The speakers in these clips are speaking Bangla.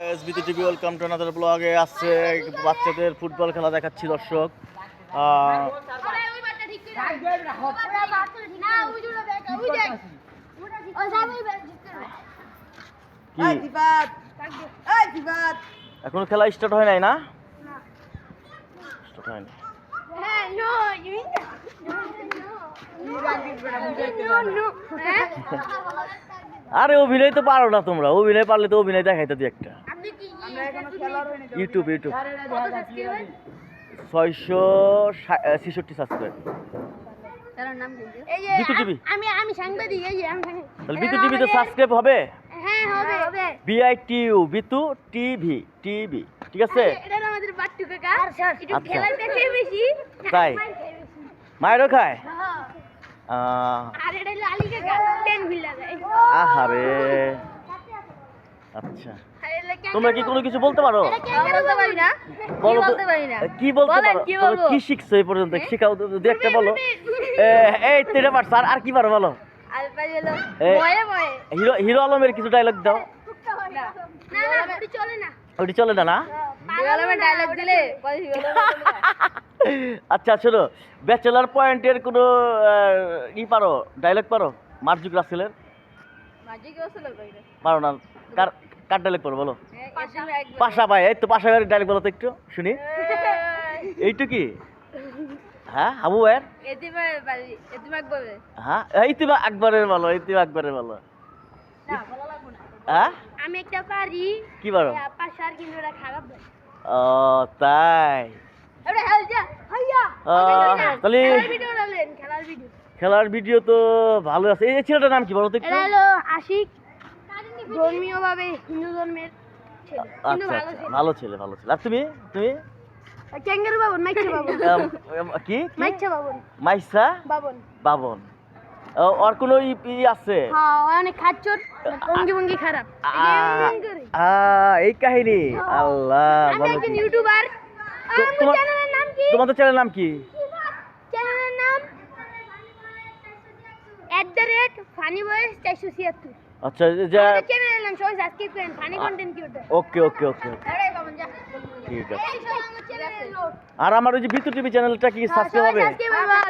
SBT TV welcome to another ব্লগে আসছে। বাচ্চাদের ফুটবল খেলা দেখাচ্ছি দর্শক। এখনও খেলা স্টার্ট হয় নাই না? স্টার্ট হয়নি আরে অভিনয় তো পারো না তোমরা। অভিনয় পারলে তো অভিনয় দেখাইতে দিই একটা আমরা এখনও খেলার হয়নি তো ইউটিউব ইউটিউব ছয়শো ছেষট্টি সাবস্ক্রাইব বিতু টিভি। আমি আমি সাংবাদিক এই যে আমি তাহলে বিতু টিভিতে সাবস্ক্রাইব হবে? হ্যাঁ হবে। হবে। বিআইটিউ বিতু টিভি টিভি। ঠিক আছে? এটা আমাদের বাট্টু কাকা। একটু আচ্ছা। খেলার বেশি। তাই? মায়েরও খায়? হ্যাঁ। আহ, আর এটা হলো কাকা পেন ভিলা যায় আহারে। আচ্ছা। তোমরা কি কোনো কিছু বলতে পারো? পারি বলো পারি? কি বলতে পারো? কি শিখছো এই পর্যন্ত? শিখাও তো, যদি একটা বলো। এই তেরে পারছ। আর আর কি পারো বলো? হিরো হিরো আলমের কিছু ডায়লগ দাও। না। না ওটি চলে না। না না? পাগলামে ডায়লগ দিলে আচ্ছা শোনো ব্যাচেলার পয়েন্টের কোনো ই পারো ডায়লগ পারো? মার্জুক রাসেলের? পারো না। কার কার ডায়লগ পারো বলো? পাশা ভাই এই তো পাশা ভাইয়ের ডায়লগ বলো তো একটু শুনি। এইটু কি? হ্যাঁ হাবু ভাইয়ের? হ্যাঁ এই তুমি আকবরের বলো। এই তুমি আকবরের বলো হ্যাঁ? আমি একটা পারি কি পারো? পাশার কিন্তু ওটা খারাপ ও তাই। তাহলে খেলার ভিডিও খেলার তো ভালো আছে। এই ছেলেটার নাম কি বলো তো একটু? আশিক ধর্মীয় ভাবে হিন্দু ধর্মের আচ্ছা ভালো আচ্ছা ছেলে। ভালো ছেলে ভালো ছেলে। আর তুমি? তুমি? ক্যাঙ্গারু বাবন মাইচ্ছা বাবন। কি? মাইচ্ছা বাবন। মাইসা বাবন। বাবন। ওর কোনো ই আছে? হ্যাঁ অনেক খাচ্চর অঙ্গি ভঙ্গি খারাপ। এই কাহিনী। আল্লাহ আমি একজন ইউটিউবার। আমার চ্যানেলের নাম কি? তোমাদের চ্যানেল নাম কি? চ্যানেলের নাম at the rate funny boys চারশো ছিয়াত্তর। আচ্ছা যে আমাদের চ্যানেলের নাম সবাই সাবস্ক্রাইব করেন funny content cuter okay okay okay. আরে বাবা যা। ঠিক আছে। আর আমার ওই যে বিতু টিভি চ্যানেলটা কি সাবস্ক্রাইব হবে?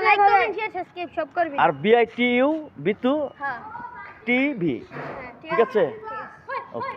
লাইক করেন শেয়ার সাবস্ক্রাইব সব করবে। আর বিআইটিইউ বিতু হ্যাঁ। টিভি। হ্যাঁ, ঠিক আছে? ঠিক আছে। ওকে।